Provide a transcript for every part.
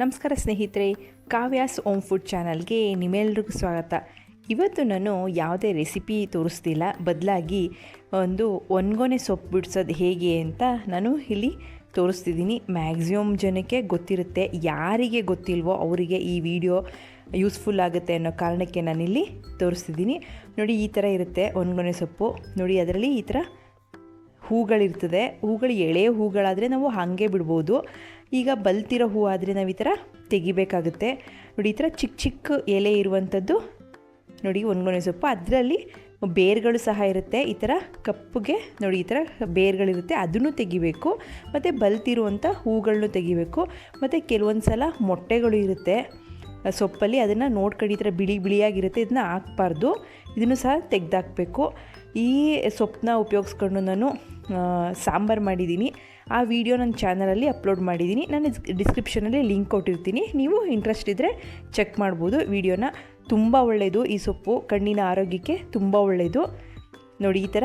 ನಮಸ್ಕಾರ ಸ್ನೇಹಿತರೆ, Kavya's ohm food ಚಾನಲ್ಗೆ ನಿಮ್ಮೆಲ್ರಿಗೂ ಸ್ವಾಗತ. ಇವತ್ತು ನಾನು ಯಾವುದೇ ರೆಸಿಪಿ ತೋರಿಸ್ತಿಲ್ಲ. ಬದಲಾಗಿ ಒಂದು ಒನ್ಗೊನೆ ಸೊಪ್ಪು ಬಿಡಿಸೋದು ಹೇಗೆ ಅಂತ ನಾನು ಇಲ್ಲಿ ತೋರಿಸ್ತಿದ್ದೀನಿ. ಮ್ಯಾಕ್ಸಿಮಮ್ ಜನಕ್ಕೆ ಗೊತ್ತಿರುತ್ತೆ. ಯಾರಿಗೆ ಗೊತ್ತಿಲ್ವೋ ಅವರಿಗೆ ಈ ವಿಡಿಯೋ ಯೂಸ್ಫುಲ್ ಆಗುತ್ತೆ ಅನ್ನೋ ಕಾರಣಕ್ಕೆ ನಾನಿಲ್ಲಿ ತೋರಿಸ್ತಿದ್ದೀನಿ. ನೋಡಿ, ಈ ಥರ ಇರುತ್ತೆ ಒನ್ಗೊನೆ ಸೊಪ್ಪು. ನೋಡಿ, ಅದರಲ್ಲಿ ಈ ಥರ ಹೂಗಳಿರ್ತದೆ, ಹೂಗಳು ಎಳೆ ಹೂಗಳಾದರೆ ನಾವು ಹಾಗೆ ಬಿಡ್ಬೋದು. ಈಗ ಬಲ್ತಿರೋ ಹೂ ಆದರೆ ನಾವು ಈ ಥರ ತೆಗಿಬೇಕಾಗುತ್ತೆ. ನೋಡಿ ಈ ಥರ ಚಿಕ್ಕ ಚಿಕ್ಕ ಎಲೆ ಇರುವಂಥದ್ದು ನೋಡಿ ಒಣಗೊನೆ ಸೊಪ್ಪು ಅದರಲ್ಲಿ ಬೇರ್ಗಳು ಸಹ ಇರುತ್ತೆ. ಈ ಥರ ಕಪ್ಪಗೆ ನೋಡಿ ಈ ಥರ ಬೇರ್ಗಳಿರುತ್ತೆ, ಅದನ್ನು ತೆಗಿಬೇಕು. ಮತ್ತು ಬಲ್ತಿರುವಂಥ ಹೂಗಳನ್ನು ತೆಗಿಬೇಕು. ಮತ್ತು ಕೆಲವೊಂದು ಸಲ ಮೊಟ್ಟೆಗಳು ಇರುತ್ತೆ. ಸೊಪ್ಪಲ್ಲಿ ಅದನ್ನು ನೋಡ್ಕೊಂಡು ಈ ಥರ ಬಿಳಿ ಬಿಳಿಯಾಗಿರುತ್ತೆ, ಇದನ್ನ ಹಾಕ್ಬಾರ್ದು. ಇದನ್ನು ಸಹ ತೆಗೆದಾಕಬೇಕು. ಈ ಸೊಪ್ಪನ್ನ ಉಪಯೋಗಿಸ್ಕೊಂಡು ನಾನು ಸಾಂಬಾರು ಮಾಡಿದ್ದೀನಿ. ಆ ವಿಡಿಯೋ ನನ್ನ ಚಾನಲಲ್ಲಿ ಅಪ್ಲೋಡ್ ಮಾಡಿದ್ದೀನಿ. ನಾನು ಡಿಸ್ಕ್ರಿಪ್ಷನಲ್ಲಿ ಲಿಂಕ್ ಕೊಟ್ಟಿರ್ತೀನಿ. ನೀವು ಇಂಟ್ರೆಸ್ಟ್ ಇದ್ದರೆ ಚೆಕ್ ಮಾಡ್ಬೋದು. ವಿಡಿಯೋನ ತುಂಬ ಒಳ್ಳೆಯದು ಈ ಸೊಪ್ಪು ಕಣ್ಣಿನ ಆರೋಗ್ಯಕ್ಕೆ ತುಂಬ ಒಳ್ಳೆಯದು ನೋಡಿ, ಈ ಥರ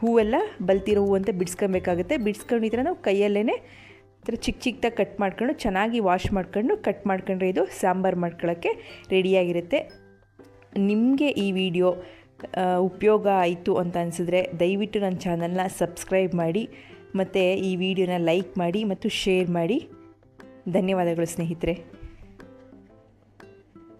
ಹೂವೆಲ್ಲ ಬಲ್ತಿರೋ ಹೂವು ಅಂತ ಬಿಡಿಸ್ಕೊಬೇಕಾಗುತ್ತೆ. ಬಿಡಿಸ್ಕೊಂಡು ಈ ಥರ ನಾವು ಕೈಯಲ್ಲೇ ಈ ಥರ ಚಿಕ್ಕ ಚಿಕ್ಕದಾಗಿ ಕಟ್ ಮಾಡ್ಕೊಂಡು, ಚೆನ್ನಾಗಿ ವಾಶ್ ಮಾಡ್ಕೊಂಡು, ಕಟ್ ಮಾಡ್ಕೊಂಡ್ರೆ ಇದು ಸಾಂಬಾರು ಮಾಡ್ಕೊಳ್ಳೋಕ್ಕೆ ರೆಡಿಯಾಗಿರುತ್ತೆ. ನಿಮಗೆ ಈ ವಿಡಿಯೋ ಉಪಯೋಗ ಆಯಿತು ಅಂತ ಅನಿಸಿದ್ರೆ ದಯವಿಟ್ಟು ನನ್ನ ಚಾನಲ್ನ ಸಬ್ಸ್ಕ್ರೈಬ್ ಮಾಡಿ ಮತ್ತು ಈ ವಿಡಿಯೋನ ಲೈಕ್ ಮಾಡಿ ಮತ್ತು ಶೇರ್ ಮಾಡಿ. ಧನ್ಯವಾದಗಳು ಸ್ನೇಹಿತರೆ.